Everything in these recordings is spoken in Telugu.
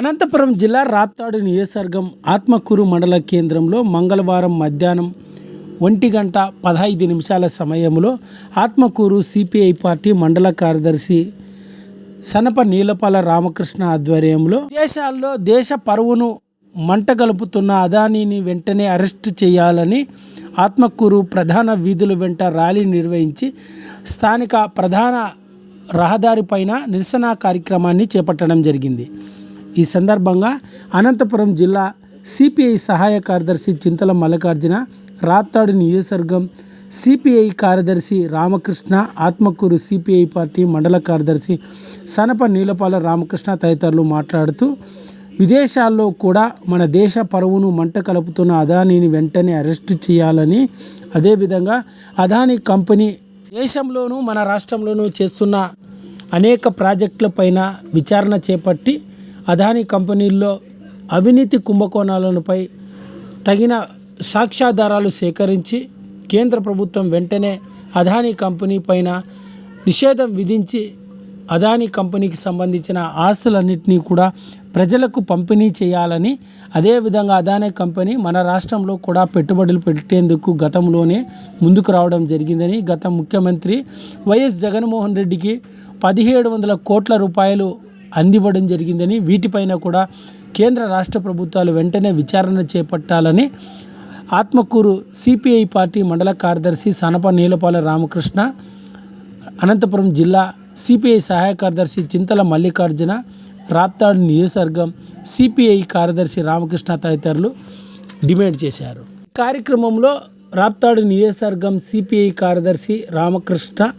అనంతపురం జిల్లా రాప్తాడు నియోజకవర్గం ఆత్మకూరు మండల కేంద్రంలో మంగళవారం మధ్యాహ్నం ఒంటి గంట పదహైదు నిమిషాల సమయంలో ఆత్మకూరు సిపిఐ పార్టీ మండల కార్యదర్శి సనప నీలపాల రామకృష్ణ ఆధ్వర్యంలో దేశాల్లో దేశ పరువును మంటగలుపుతున్న అదానీని వెంటనే అరెస్ట్ చేయాలని ఆత్మకూరు ప్రధాన వీధుల వెంట ర్యాలీ నిర్వహించి స్థానిక ప్రధాన రహదారిపైన నిరసన కార్యక్రమాన్ని చేపట్టడం జరిగింది. ఈ సందర్భంగా అనంతపురం జిల్లా సిపిఐ సహాయ కార్యదర్శి చింతల మల్లికార్జున రాప్తాడు నియోజకవర్గం సిపిఐ కార్యదర్శి రామకృష్ణ ఆత్మకూరు సిపిఐ పార్టీ మండల కార్యదర్శి సనప నీలపాల రామకృష్ణ తదితరులు మాట్లాడుతూ విదేశాల్లో కూడా మన దేశ పరువును మంట కలుపుతున్న అదానీని వెంటనే అరెస్టు చేయాలని అదేవిధంగా అదానీ కంపెనీ దేశంలోనూ మన రాష్ట్రంలోనూ చేస్తున్న అనేక ప్రాజెక్టులపైన విచారణ చేపట్టి అదానీ కంపెనీల్లో అవినీతి కుంభకోణాలపై తగిన సాక్ష్యాధారాలు సేకరించి కేంద్ర ప్రభుత్వం వెంటనే అదానీ కంపెనీ పైన నిషేధం విధించి అదానీ కంపెనీకి సంబంధించిన ఆస్తులన్నింటినీ కూడా ప్రజలకు పంపిణీ చేయాలని అదేవిధంగా అదానీ కంపెనీ మన రాష్ట్రంలో కూడా పెట్టుబడులు పెట్టేందుకు గతంలోనే ముందుకు రావడం జరిగిందని గత ముఖ్యమంత్రి వైఎస్ జగన్మోహన్ రెడ్డికి పదిహేడు వందల కోట్ల రూపాయలు అందివ్వడం జరిగిందని వీటిపైన కూడా కేంద్ర రాష్ట్ర ప్రభుత్వాలు వెంటనే విచారణ చేపట్టాలని ఆత్మకూరు సిపిఐ పార్టీ మండల కార్యదర్శి సనప నీలపాల రామకృష్ణ అనంతపురం జిల్లా సిపిఐ సహాయ కార్యదర్శి చింతల మల్లికార్జున రాప్తాడు నియోజకవర్గం సిపిఐ కార్యదర్శి రామకృష్ణ తదితరులు డిమాండ్ చేశారు. కార్యక్రమంలో రాప్తాడు నియోజకవర్గం సిపిఐ కార్యదర్శి రామకృష్ణ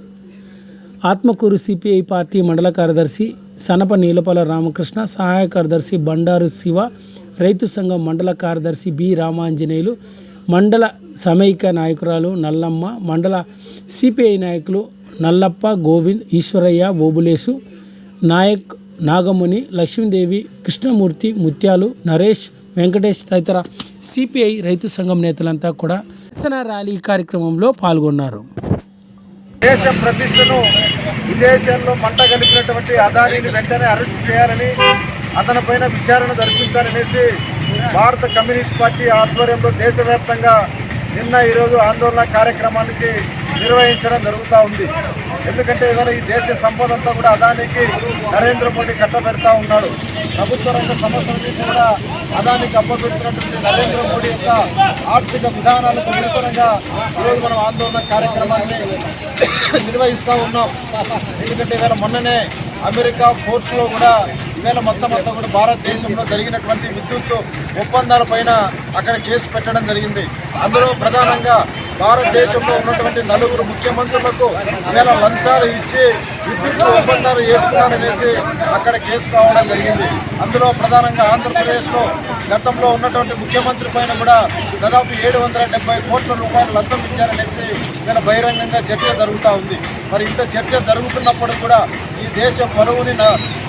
ఆత్మకూరు సిపిఐ పార్టీ మండల కార్యదర్శి సనప నీలపల రామకృష్ణ సహాయ కార్యదర్శి బండారు శివ రైతు సంఘం మండల కార్యదర్శి బి రామాంజనేయులు మండల సమైక నాయకురాలు నల్లమ్మ మండల సిపిఐ నాయకులు నల్లప్ప గోవింద్ ఈశ్వరయ్య ఓబులేసు నాయక్ నాగముని లక్ష్మీదేవి కృష్ణమూర్తి ముత్యాలు నరేష్ వెంకటేష్ తదితర సిపిఐ రైతు సంఘం నేతలంతా కూడా నిరసన ర్యాలీ కార్యక్రమంలో పాల్గొన్నారు. దేశ ప్రతిష్టను విదేశాల్లో మంట కలిపినటువంటి అదానీని వెంటనే అరెస్ట్ చేయాలని అతనిపైన విచారణ జరిపించాలనేసి భారత కమ్యూనిస్ట్ పార్టీ ఆధ్వర్యంలో దేశవ్యాప్తంగా నిన్న ఈరోజు ఆందోళన కార్యక్రమానికి నిర్వహించడం జరుగుతూ ఉంది. ఎందుకంటే ఇవాళ ఈ దేశ సంపద అంతా కూడా అదానికి నరేంద్ర మోడీ కట్టబెడతా ఉన్నాడు. ప్రభుత్వ రంగ సంస్థలన్నీ కూడా అదానికి అప్పబెడుతున్నటువంటి నరేంద్ర మోడీ యొక్క ఆర్థిక విధానాలకు విరుతనంగా ఈరోజు మనం ఆందోళన కార్యక్రమాన్ని నిర్వహిస్తూ ఉన్నాం. ఎందుకంటే ఇవాళ మొన్ననే అమెరికా కోర్టులో కూడా ఈవేళ మొత్తం అంతా కూడా భారతదేశంలో జరిగినటువంటి విద్యుత్ ఒప్పందాల పైన అక్కడ కేసు పెట్టడం జరిగింది. అందులో ప్రధానంగా భారతదేశంలో ఉన్నటువంటి నలుగురు ముఖ్యమంత్రులకు ఈవేళ లంచాలు ఇచ్చి విద్యుత్ ఒప్పందాలు చేసుకున్నారనేసి అక్కడ కేసు కావడం జరిగింది. అందులో ప్రధానంగా ఆంధ్రప్రదేశ్లో గతంలో ఉన్నటువంటి ముఖ్యమంత్రి పైన కూడా దాదాపు ఏడు వందల డెబ్బై కోట్ల రూపాయలు లంచం ఇచ్చారనేసి ఇక్కడ బహిరంగంగా చర్చ జరుగుతూ ఉంది. మరి ఇంత చర్చ జరుగుతున్నప్పుడు కూడా ఈ దేశ పరువుని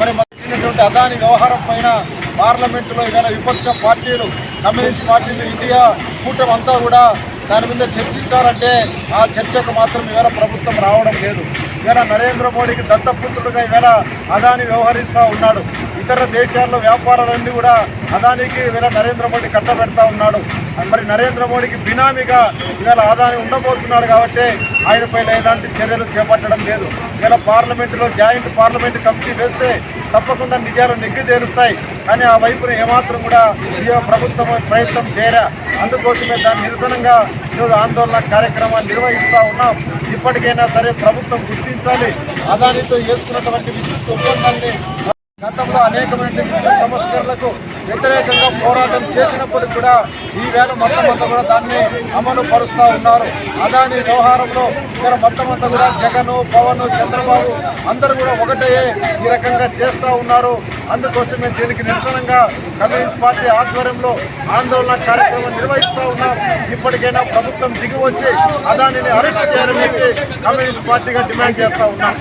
మరి చేసినటువంటి అదాని వ్యవహారం పైన పార్లమెంటులో ఇవాళ విపక్ష పార్టీలు కమ్యూనిస్ట్ పార్టీలు ఇండియా కూటమి అంతా కూడా దాని మీద చర్చించాలంటే ఆ చర్చకు మాత్రం ఇవాళ ప్రభుత్వం రావడం లేదు. ఇవాళ నరేంద్ర మోడీకి దత్తపుత్రుడుగా ఇవాళ అదాని వ్యవహరిస్తూ ఉన్నాడు. ఇతర దేశాల్లో వ్యాపారాలన్నీ కూడా అదానికి ఇవాళ నరేంద్ర మోడీ కట్టబెడతా ఉన్నాడు. మరి నరేంద్ర మోడీకి బినామీగా ఇవాళ అదాని ఉండబోతున్నాడు కాబట్టి ఆయనపైన ఎలాంటి చర్యలు చేపట్టడం లేదు. ఇవాళ పార్లమెంటులో జాయింట్ పార్లమెంట్ కమిటీ వేస్తే తప్పకుండా నిజాలు నెగ్గి తేలుస్తాయి. కానీ ఆ వైపున ఏమాత్రం కూడా ఈ ప్రభుత్వం ప్రయత్నం చేయరా అందుకోసమే దాని నిరసనంగా ఈరోజు ఆందోళన కార్యక్రమాలు నిర్వహిస్తూ ఉన్నాం. ఇప్పటికైనా సరే ప్రభుత్వం గుర్తించాలి. అదానితో చేసుకున్నటువంటి విద్యుత్ ఒప్పందాన్ని గతంలో అనేకమైన విద్యుత్ సంస్కరణలకు వ్యతిరేకంగా పోరాటం చేసినప్పుడు కూడా ఈ వేళ మొత్తం అంతా కూడా దాన్ని అమలు పరుస్తూ ఉన్నారు. అదాని వ్యవహారంలో ఇక్కడ మొత్తం అంతా కూడా జగన్ పవన్ చంద్రబాబు అందరూ కూడా ఒకటే ఈ రకంగా చేస్తూ ఉన్నారు. అందుకోసమే దీనికి నిరసనంగా కమ్యూనిస్ట్ పార్టీ ఆధ్వర్యంలో ఆందోళన కార్యక్రమం నిర్వహిస్తూ ఉన్నాం ఇప్పటికైనా ప్రభుత్వం దిగి వచ్చి అదానిని అరెస్ట్ చేయాలనేసి కమ్యూనిస్ట్ పార్టీగా డిమాండ్ చేస్తూ ఉన్నాం